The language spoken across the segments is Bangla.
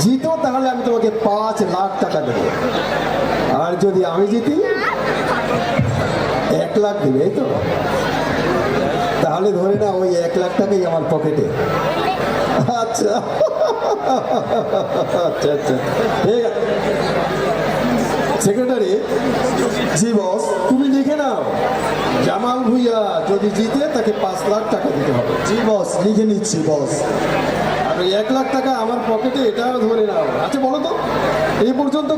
জিতো, তাহলে আমি তোমাকে পাঁচ লাখ টাকা দেবো। আর যদি আমি জিতি, এক লাখ দেবে, এই তো? তাহলে ধরে না ওই এক লাখ টাকাই আমার পকেটে। আচ্ছা। আচ্ছা আচ্ছা। ঠিক আছে। সেক্রেটারি, জি, বস। তুমি লিখে নাও। জামাল ভুইয়া যদি জিতে, তাকে পাঁচ লাখ টাকা দিতে হবে। জি, বস, লিখে নিচ্ছি, বস। এক লাখ টাকা আমার পকেটে এটাও ধরে নাও। আচ্ছা বলো তো এই পর্যন্ত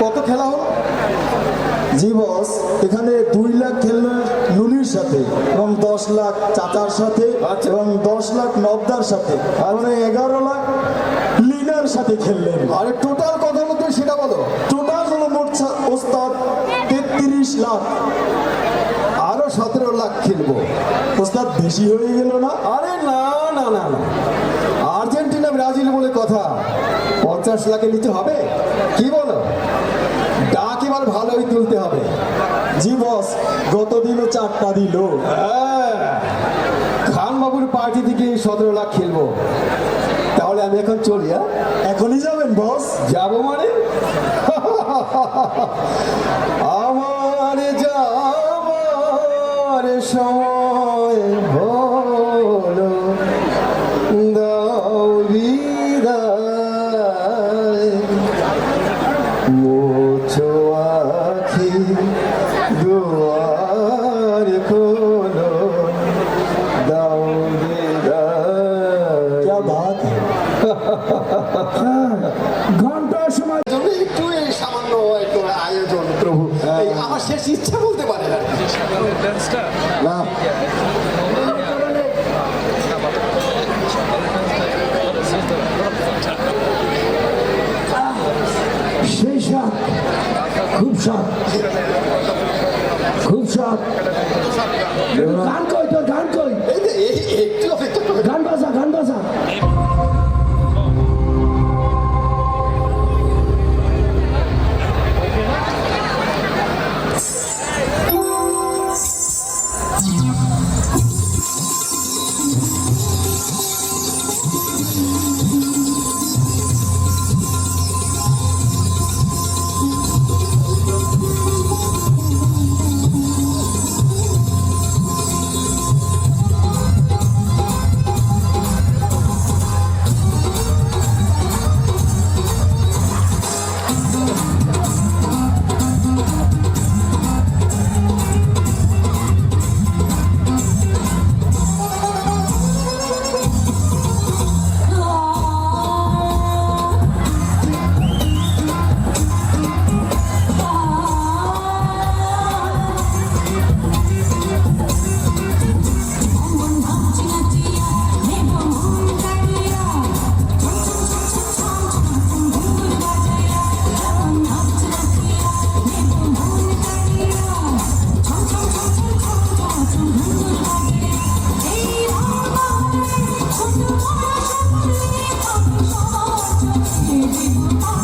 কত খেলা হলো? জি বস এখানে দুই লাখ খেললেন নুনির সাথে এবং দশ লাখ চাচার সাথে আচ্ছা। এবং দশ লাখ নবদার সাথে আর মানে এগারো লাখ লিনার সাথে খেললেন। আরে টোটাল কত তুমি সেটা বলো। টোটাল হলো মোট ওস্তাদ তেত্রিশ লাখ। আরও সতেরো লাখ খেলব। ওস্তাদ বেশি হয়ে গেল না? আরে না না না না। ব্রাজিল বলে কথা? পঞ্চাশ লাখে নিতে হবে? কি বলো? ডাক এবার ভালোই তুলতে হবে। জি বস গতদিনও চারটা দিল। হ্যাঁ, খান বাবুর পার্টি থেকে সতেরো লাখ খেলব। তাহলে আমি এখন চলি হ্যাঁ? এখনই যাবেন বস। যাব মানে? মুছো আখি দুয়ার খোলো দাও দিদা বাত ঘণ্টা সময় জন্য একটু এই সামান্য আয়োজন প্রভু হ্যাঁ। আমার শেষ ইচ্ছা বলতে পারে না। খুব সাত খুব সাত গান Oh,